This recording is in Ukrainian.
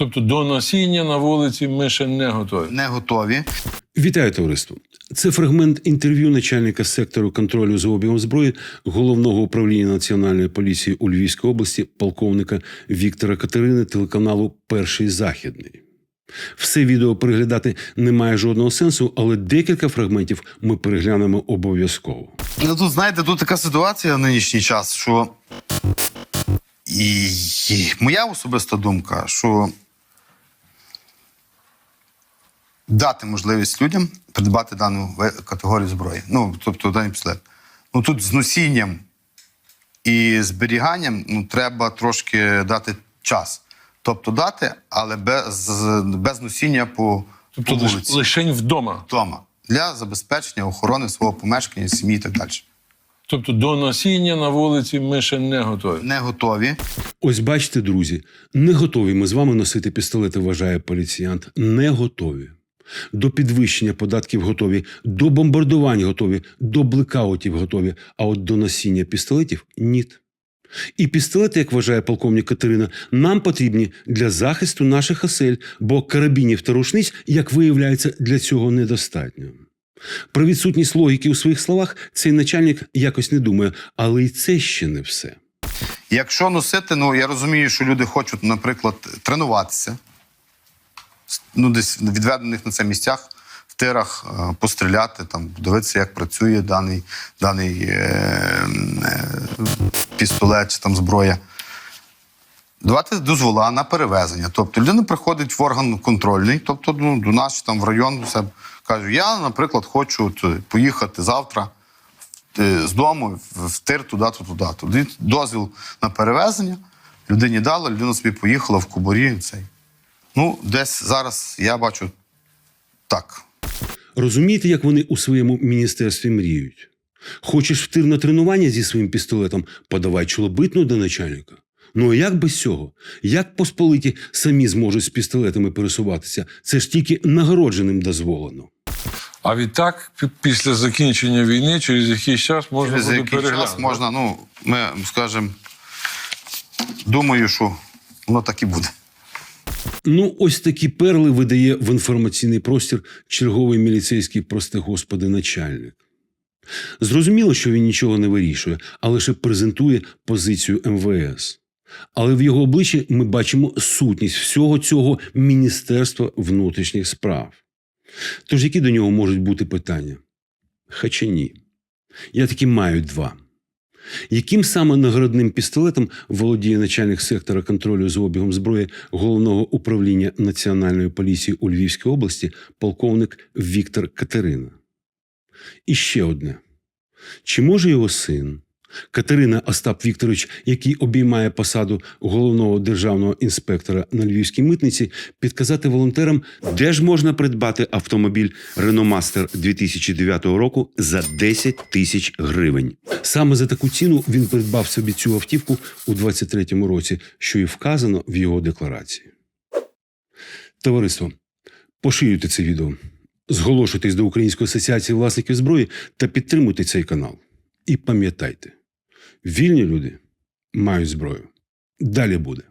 Тобто до носіння на вулиці ми ще не готові. Не готові. Вітаю товариство. Це фрагмент інтерв'ю начальника сектору контролю за обігом зброї головного управління національної поліції у Львівській області, полковника Віктора Катерини телеканалу Перший Західний. Все відео переглядати не має жодного сенсу, але декілька фрагментів ми переглянемо обов'язково. Ну тут, знаєте, тут така ситуація в нинішній час, що і, і моя особиста думка, що дати можливість людям придбати дану категорію зброї. Ну, тобто даний пістолет. Ну тут з носінням і зберіганням ну, треба трошки дати час. Тобто дати, але без, без носіння по, Тобто по вулиці. лишень вдома. Вдома. Для забезпечення охорони свого помешкання, сім'ї і так далі. Тобто до носіння на вулиці ми ще не готові. Не готові. Ось бачите, друзі, не готові ми з вами носити пістолети, вважає поліціянт. Не готові. До підвищення податків готові, до бомбардувань готові, до блекаутів готові, а от до носіння пістолетів ні. І пістолети, як вважає полковник Катерина, нам потрібні для захисту наших осель, бо карабінів та рушниць, як виявляється, для цього недостатньо. Про відсутність логіки у своїх словах цей начальник якось не думає, але й це ще не все. Якщо носити, ну я розумію, що люди хочуть, наприклад, тренуватися, ну десь відведених на це місцях, в тирах е, постріляти, там, подивитися, як працює даний, даний е, е, пістолет чи там зброя. Давати дозвола на перевезення. Тобто людина приходить в орган контрольний, тобто ну, до нас там в район все каже: я, наприклад, хочу поїхати завтра е, з дому в- тир туди-то, туди-то. Дозвіл на перевезення. Людині дали, людина собі поїхала в куборі. Цей. Ну, десь зараз я бачу так. Розумієте, як вони у своєму міністерстві мріють? Хочеш втир на тренування зі своїм пістолетом, подавай чолобитну до начальника. Ну а як без цього? Як посполиті самі зможуть з пістолетами пересуватися? Це ж тільки нагородженим дозволено. А відтак, після закінчення війни, через якийсь час можна Через буде який переглянути. час можна, ну, ми скажемо, думаю, що воно так і буде. Ну, ось такі перли видає в інформаційний простір черговий міліцейський, прости господи, начальник. Зрозуміло, що він нічого не вирішує, а лише презентує позицію МВС. Але в його обличчі ми бачимо сутність всього цього Міністерства внутрішніх справ. Тож які до нього можуть бути питання? Хоча ні. Я таки маю два. Яким саме нагородним пістолетом володіє начальник сектора контролю за обігом зброї головного управління Національної поліції у Львівській області полковник Віктор Катерина? І ще одне: чи може його син, Катерина Остап Вікторович, який обіймає посаду головного державного інспектора на Львівській митниці, підказати волонтерам, де ж можна придбати автомобіль Master 2009 року за 10 тисяч гривень? Саме за таку ціну він придбав собі цю автівку у 23-му році, що і вказано в його декларації. Товариство, поширюйте це відео, зголошуйтесь до Української асоціації власників зброї та підтримуйте цей канал. І пам'ятайте, вільні люди мають зброю. Далі буде.